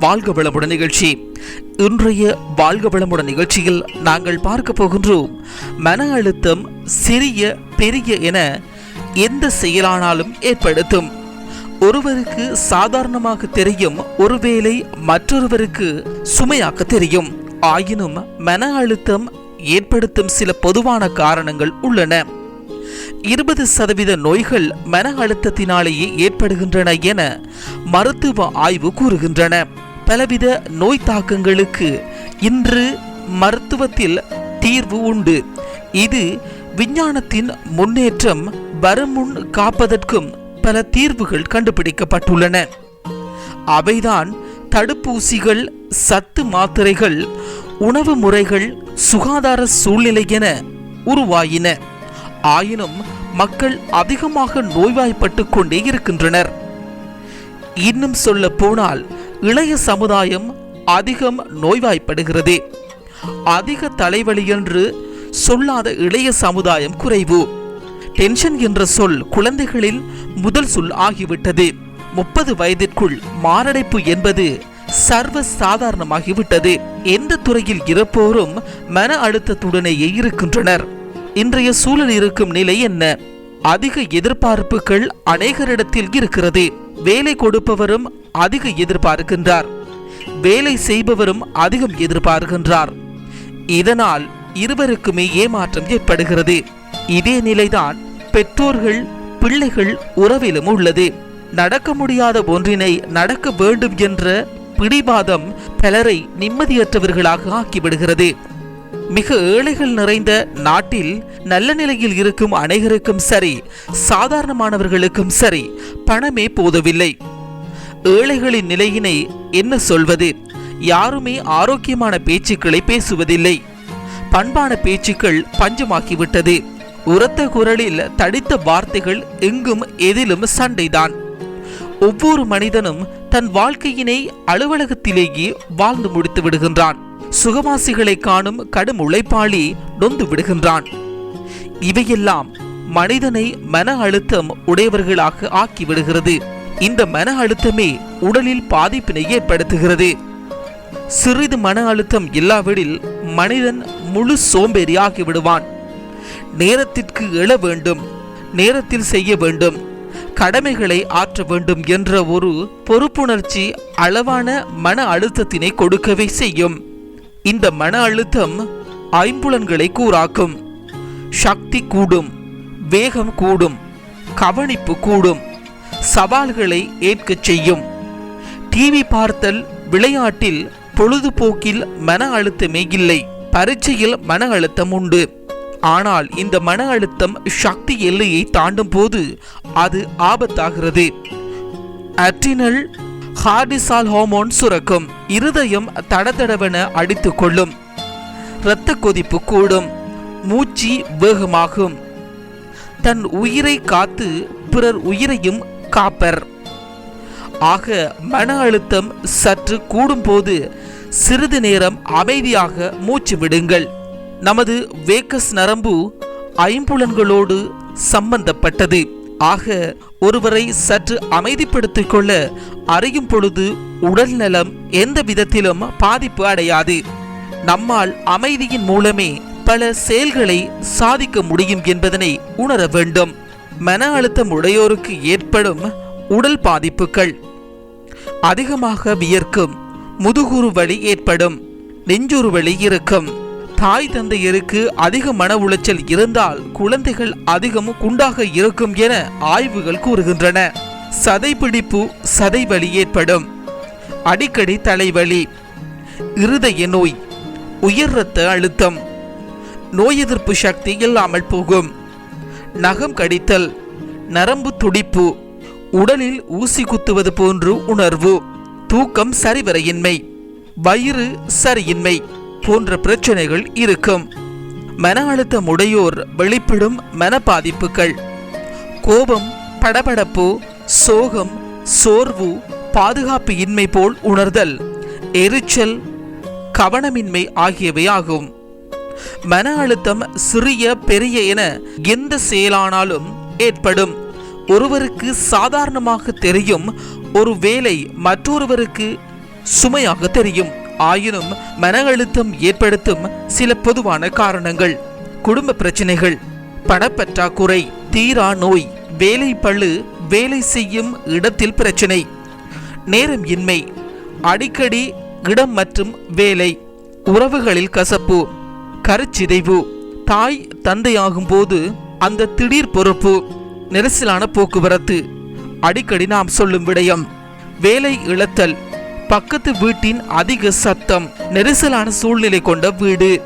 வாழ்க வளமுடன் நிகழ்ச்சி. இன்றைய வாழ்க வளமுடன் நிகழ்ச்சியில் நாங்கள் பார்க்க போகின்றோம் மன அழுத்தம் சிறிய பெரிய என எந்த செயலானாலும் ஏற்படுத்தும். ஒருவருக்கு சாதாரணமாக தெரியும் ஒருவேளை மற்றொருவருக்கு சுமையாக தெரியும். ஆயினும் மன அழுத்தம் ஏற்படுத்தும் சில பொதுவான காரணங்கள் உள்ளன. இருபது சதவீத நோய்கள் மன அழுத்தத்தினாலேயே ஏற்படுகின்றன என மருத்துவ ஆய்வு கூறுகின்றன. பலவித நோய் தாக்கங்களுக்கு இன்று மருத்துவத்தில் தீர்வு உண்டு. இது விஞ்ஞானத்தின் முன்னேற்றம் வருமுன் காப்பதற்கும் பல தீர்வுகள் கண்டுபிடிக்கப்பட்டுள்ளன. அவைதான் தடுப்பூசிகள் சத்து மாத்திரைகள் உணவு முறைகள் சுகாதார சூழ்நிலை என உருவாயின. ஆயினும் மக்கள் அதிகமாக நோய்வாய்ப்பட்டு கொண்டே இருக்கின்றனர். இன்னும் சொல்ல போனால் இளைய சமுதாயம் அதிகம் நோய்வாய்ப்படுகிறது. அதிக தலைவலி என்று சொல்லாத இளைய சமுதாயம் குறைவு. டென்ஷன் என்ற சொல் குழந்தைகளில் முதல் சொல் ஆகிவிட்டது. முப்பது வயதிற்குள் மாரடைப்பு என்பது சர்வ சாதாரணமாகிவிட்டது எந்த துறையில் இருப்போரும் மன அழுத்தத்துடனேயே இருக்கின்றனர். இன்றைய சூழல் இருக்கும் நிலை என்ன? அதிக எதிர்பார்ப்புகள் அநேகரிடத்தில் இருக்கிறது. வேலை கொடுப்பவரும் அதிக எதிர்பார்க்கின்றார். வேலை செய்பவரும் அதிகம் எதிர்பார்க்கின்றார். இதனால் இருவருக்குமே ஏமாற்றம் ஏற்படுகிறது. இதே நிலைதான் பெற்றோர்கள் பிள்ளைகள் உறவிலும் உள்ளது. நடக்க முடியாத ஒன்றினை நடக்க வேண்டும் என்ற பிடிவாதம் பலரை நிம்மதியற்றவர்களாக ஆக்கிவிடுகிறது. மிக ஏழைகள் நிறைந்த நாட்டில் நல்ல நிலையில் இருக்கும் அனைவருக்கும் சரி சாதாரணமானவர்களுக்கும் சரி பணமே போதவில்லை. ஏழைகளின் நிலையினை என்ன சொல்வது? யாருமே ஆரோக்கியமான பேச்சுக்களை பேசுவதில்லை. பண்பான பேச்சுக்கள் பஞ்சமாக்கிவிட்டது உரத்த குரலில் தடித்த வார்த்தைகள் எங்கும் எதிலும் சண்டைதான். ஒவ்வொரு மனிதனும் தன் வாழ்க்கையினை அலுவலகத்திலேயே வாழ்ந்து முடித்து விடுகின்றான். சுகவாசிகளை காணும் கடும் உழைப்பாளி நொந்து விடுகின்றான். இவையெல்லாம் மனிதனை மன அழுத்தம் உடையவர்களாக ஆக்கிவிடுகிறது. இந்த மன அழுத்தமே உடலில் பாதிப்பினை ஏற்படுத்துகிறது. சிறிது மன அழுத்தம் இல்லாவிடில் மனிதன் முழு சோம்பேறியாகி விடுவான். நேரத்திற்கு எழ வேண்டும் நேரத்தில் செய்ய வேண்டும் கடமைகளை ஆற்ற வேண்டும் என்ற ஒரு பொறுப்புணர்ச்சி அளவான மன அழுத்தத்தினை கொடுக்கவே செய்யும். இந்த மன அழுத்தம் ஐம்புலன்களை கூறாக்கும். சக்தி கூடும் வேகம் கூடும் கவனிப்பு கூடும் சவால்களை ஏற்கச் செய்யும். டிவி பார்த்தல் விளையாட்டில் பொழுதுபோக்கில் மன அழுத்தமே இல்லை பரீட்சையில் மன அழுத்தம் உண்டு. ஆனால் இந்த மன அழுத்தம் சக்தி எல்லையை தாண்டும் போது அது ஆபத்தாகிறது. அட்ரினல் ஹார்டிசால் ஹார்மோன் சுரக்கும் இருதயம் தடதடவென அடித்துக் கொள்ளும் இரத்த கொதிப்பு கூடும் மூச்சு வேகமாகும். தன் உயிரை காத்து பிறர் உயிரையும் காப்பர். ஆக மன அழுத்தம் சற்று கூடும்போது சிறிது நேரம் அமைதியாக மூச்சு விடுங்கள். நமது வேக்கஸ் நரம்பு ஐம்புலன்களோடு சம்பந்தப்பட்டது. ஆக ஒருவரை சற்று அமைதிப்படுத்திக் கொள்ள அறியும் பொழுது உடல் நலம் எந்த விதத்திலும் பாதிப்பு அடையாது. நம்மால் அமைதியின் மூலமே பல செயல்களை சாதிக்க முடியும் என்பதனை உணர வேண்டும். மன அழுத்தம் உடையோருக்கு ஏற்படும் உடல் பாதிப்புகள். அதிகமாக வியர்க்கும் முதுகுறு வலி ஏற்படும். நெஞ்சுறு வலி இருக்கும். தாய் தந்தையருக்கு அதிக மன உளைச்சல் இருந்தால் குழந்தைகள் அதிகம் குண்டாக இருக்கும் என ஆய்வுகள் கூறுகின்றன. சதைப்பிடிப்பு சதைவலி ஏற்படும். அடிக்கடி தலைவலி இருதய நோய் உயர் இரத்த அழுத்தம் நோய் எதிர்ப்பு சக்தி இல்லாமல் போகும். நகம் கடித்தல் நரம்பு துடிப்பு உடலில் ஊசி குத்துவது போன்று உணர்வு தூக்கம் சரிவரையின்மை வயிறு சரியின்மை போன்ற பிரச்சனைகள் இருக்கும். மன அழுத்தம் உடையோர் வெளிப்படும் மன பாதிப்புகள் கோபம் படபடப்பு சோகம் சோர்வு பாதுகாப்பு இன்மை போல் உணர்தல் எரிச்சல் கவனமின்மை ஆகியவை ஆகும் மன அழுத்தம் சிறிய பெரிய என எந்த செயலானாலும் ஏற்படும். ஒருவருக்கு சாதாரணமாக தெரியும் ஒரு வேலை மற்றொருவருக்கு சுமையாக தெரியும். ஆயினும் மன அழுத்தம் ஏற்படுத்தும் சில பொதுவான காரணங்கள். குடும்ப பிரச்சனைகள். பணப்பற்றாக்குறை தீரா நோய் வேலை பளு வேலை செய்யும் இடத்தில் பிரச்சனை. நேரம் இன்மை அடிக்கடி இடம் மற்றும் வேலை உறவுகளில் கசப்பு கருச்சிதைவு தாய் தந்தையாகும் போது அந்த திடீர் பொறுப்பு நெரிசலான போக்குவரத்து அடிக்கடி நாம் சொல்லும் விடயம் வேலை இழத்தல் பக்கத்து வீட்டின் அதிக சத்தம் நெரிசலான சூழ்நிலை கொண்ட வீடு.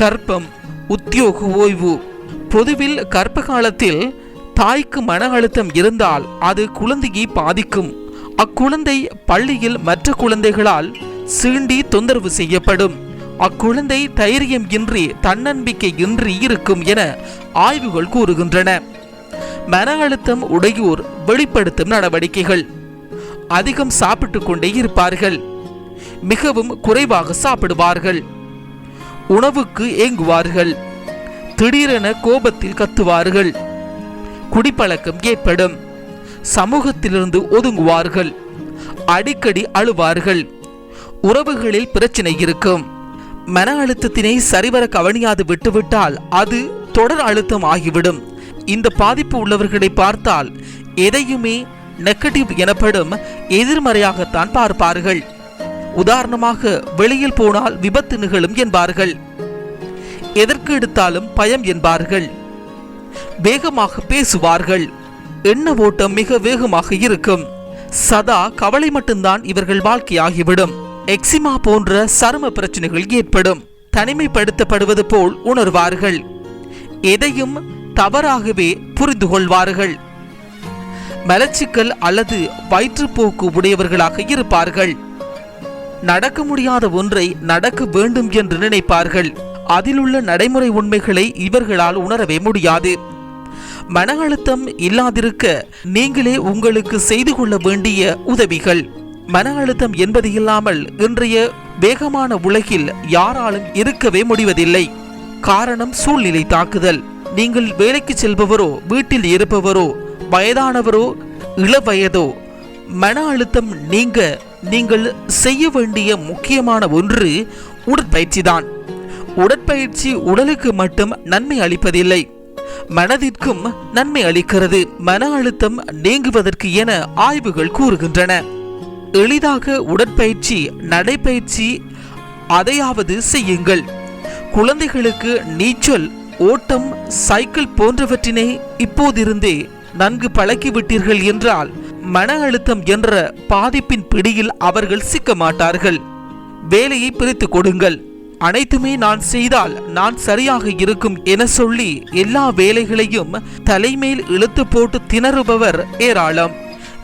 கர்ப்பம் உத்தியோக ஓய்வு. பொதுவில் கர்ப்ப காலத்தில் தாய்க்கு மன அழுத்தம் இருந்தால் அது குழந்தையை பாதிக்கும். அக்குழந்தை பள்ளியில் மற்ற குழந்தைகளால் சீண்டி தொந்தரவு செய்யப்படும். அக்குழந்தை தைரியம் இன்றி தன்னம்பிக்கை இன்றி இருக்கும் என ஆய்வுகள் கூறுகின்றன. மன அழுத்தம் உடையோர் வெளிப்படுத்தும் நடவடிக்கைகள். அதிகம் சாப்பிட்டுக் கொண்டே இருப்பார்கள். மிகவும் குறைவாக சாப்பிடுவார்கள். உணவுக்கு ஏங்குவார்கள். திடீரென கோபத்தில் கத்துவார்கள். குடிப்பழக்கம் ஏற்படும். சமூகத்திலிருந்து ஒதுங்குவார்கள். அடிக்கடி அழுவார்கள். உறவுகளில் பிரச்சனை இருக்கும். மன அழுத்தத்தினை சரிவர கவனியாது விட்டுவிட்டால் அது தொடர் அழுத்தம் ஆகிவிடும். இந்த பாதிப்பு உள்ளவர்களை பார்த்தால் எதையுமே நெகட்டிவ் எனப்படும் எதிர்மறையாகத்தான் பார்ப்பார்கள். உதாரணமாக வெளியில் போனால் விபத்து நிகழும் என்பார்கள். எதற்கு எடுத்தாலும் பயம் என்பார்கள். வேகமாக பேசுவார்கள். எண்ண ஓட்டம் மிக வேகமாக இருக்கும். சதா கவலை மட்டும்தான் இவர்கள் வாழ்க்கையாகிவிடும். எக்ஸிமா போன்ற சரும பிரச்சனைகள் ஏற்படும். தனிமைப்படுத்தப்படுவது போல் உணர்வார்கள். எதையும் தவறாகவே புரிந்து கொள்வார்கள். மலச்சிக்கல் அல்லது வயிற்றுப்போக்கு உடையவர்களாக இருப்பார்கள். நடக்க முடியாத ஒன்றை நடக்க வேண்டும் என்று நினைப்பார்கள். அதிலுள்ள நடைமுறை உண்மைகளை இவர்களால் உணரவே முடியாது. மன அழுத்தம் இல்லாதிருக்க நீங்களே உங்களுக்கு செய்து கொள்ள வேண்டிய உதவிகள். மன அழுத்தம் என்பது இல்லாமல் இன்றைய வேகமான உலகில் யாராலும் இருக்கவே முடிவதில்லை. காரணம் சூழ்நிலை தாக்குதல். நீங்கள் வேலைக்கு செல்பவரோ வீட்டில் இருப்பவரோ வயதானவரோ இளவயதோ மன அழுத்தம் நீங்க நீங்கள் செய்ய வேண்டிய முக்கியமான ஒன்று உடற்பயிற்சி தான் உடற்பயிற்சி உடலுக்கு மட்டும் நன்மை அளிப்பதில்லை. மனதிற்கும் நன்மை அளிக்கிறது. மன அழுத்தம் நீங்குவதற்கு என ஆய்வுகள் கூறுகின்றன. எளிதாக உடற்பயிற்சி நடைப்பயிற்சி அதையாவது செய்யுங்கள். குழந்தைகளுக்கு நீச்சல் ஓட்டம் சைக்கிள் போன்றவற்றினை இப்போதிருந்தே நன்கு பழக்கிவிட்டீர்கள் என்றால் மன அழுத்தம் என்ற பாதிப்பின் பிடியில் அவர்கள் சிக்க மாட்டார்கள். வேலையை பிரித்து கொடுங்கள். அனைத்துமே நான் செய்தால் நான் சரியாக இருக்கும் என சொல்லி எல்லா வேலைகளையும் தலைமேல் இழுத்து போட்டு திணறுபவர் ஏராளம்.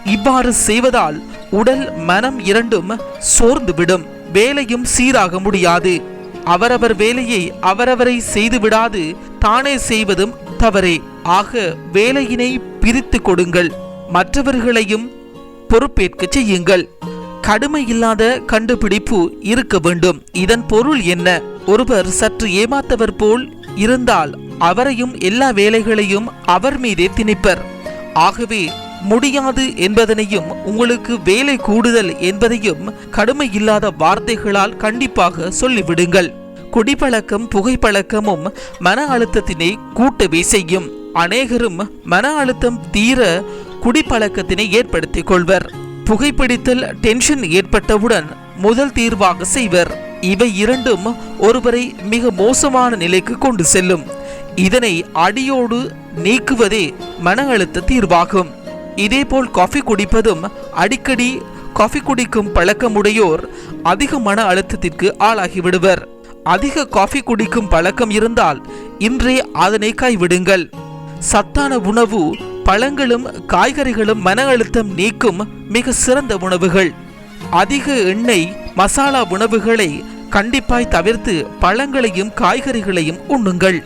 இவ்வாறு செய்வதால் உடல் மனம் இரண்டும் சோர்ந்துவிடும். வேலையும் சீராக முடியாது. அவரவர் வேலையை அவரவரை செய்துவிடாது தானே செய்வதும் தவறே. ஆக வேலையினை பிரித்து கொடுங்கள். மற்றவர்களையும் பொறுப்பேற்க செய்யுங்கள். கடுமை இல்லாத கண்டுபிடிப்பு இருக்க வேண்டும். இதன் பொருள் என்ன? ஒருவர் சற்று ஏமாத்தவர் போல் இருந்தால் அவரையும் எல்லா வேலைகளையும் அவர் மீதே திணிப்பர். ஆகவே முடியாது என்பதனையும் உங்களுக்கு வேலை கூடுதல் என்பதையும் கடுமை இல்லாத வார்த்தைகளால் கண்டிப்பாக சொல்லிவிடுங்கள். குடிப்பழக்கம் புகைப்பழக்கமும் மன அழுத்தத்தினை கூட்டவே செய்யும். அநேகரும் மன அழுத்தம் தீர குடிப்பழக்கத்தினை ஏற்படுத்திக் கொள்வர். புகைப்பிடித்தல் டென்ஷன் ஏற்பட்டவுடன் முதல் தீர்வாக செய்வர். இவை இரண்டும் ஒருவரை மிக மோசமான நிலைக்கு கொண்டு செல்லும். இதனை அடியோடு நீக்குவதே மன அழுத்த தீர்வாகும். இதேபோல் காஃபி குடிப்பதும் அடிக்கடி காஃபி குடிக்கும் பழக்கமுடையோர் அதிக மன அழுத்தத்திற்கு ஆளாகிவிடுவர் அதிக காஃபி குடிக்கும் பழக்கம் இருந்தால் இன்றே அதனை கைவிடுங்கள். சத்தான உணவு பழங்களும் காய்கறிகளும் மன அழுத்தம் நீக்கும் மிக சிறந்த உணவுகள். அதிக எண்ணெய் மசாலா உணவுகளை கண்டிப்பாய் தவிர்த்து பழங்களையும் காய்கறிகளையும் உண்ணுங்கள்.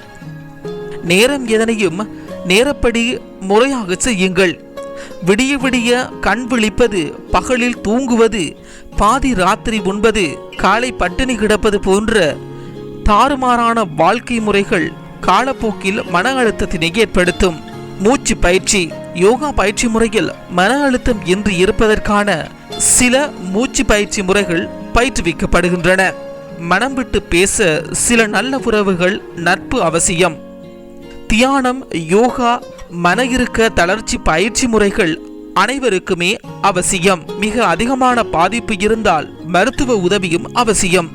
நேரம் எதனையும் நேரப்படி முறையாக செய்யுங்கள். விடிய விடிய கண் விழிப்பது பகலில் தூங்குவது பாதி ராத்திரி உண்பது காலை பட்டினி கிடப்பது போன்ற தாறுமாறான வாழ்க்கை முறைகள் காலப்போக்கில் மன அழுத்தத்தினை ஏற்படுத்தும். மூச்சு பயிற்சி யோகா பயிற்சி முறையில் மன அழுத்தம் இன்றி இருப்பதற்கான சில மூச்சு பயிற்சி முறைகள் பயிற்றுவிக்கப்படுகின்றன. மனம் விட்டு பேச சில நல்ல உறவுகள் நட்பு அவசியம். தியானம் யோகா மன இருக்க தளர்ச்சி பயிற்சி முறைகள் அனைவருக்குமே அவசியம். மிக அதிகமான பாதிப்பு இருந்தால் மருத்துவ உதவியும் அவசியம்.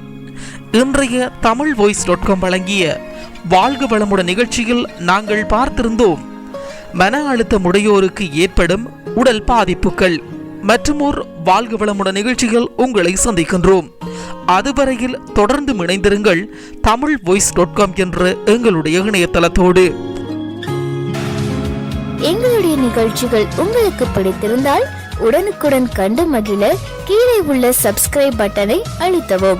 இன்றைய தமிழ் வாய்ஸ் டாட் காம் வழங்கிய வாழ்க வளமுடன் நிகழ்ச்சியில் நாங்கள் பார்த்திருந்தோம். மன அழுத்தம் உடையோருக்கு ஏற்படும் உடல் பாதிப்புகள் மற்றுமோர் வாழ்க வளமுடன் நிகழ்ச்சிகள் உங்களை சந்திக்கின்றோம். அதுவரையில் தொடர்ந்து இணைந்திருங்கள் தமிழ் வாய்ஸ் டாட் காம் என்ற எங்களுடைய இணையதளத்தோடு. எங்களுடைய நிகழ்ச்சிகள் உங்களுக்கு பிடித்திருந்தால் உடனுக்குடன் கண்டு மகிழ கீழே உள்ள சப்ஸ்கிரைப் பட்டனை அழுத்தவும்.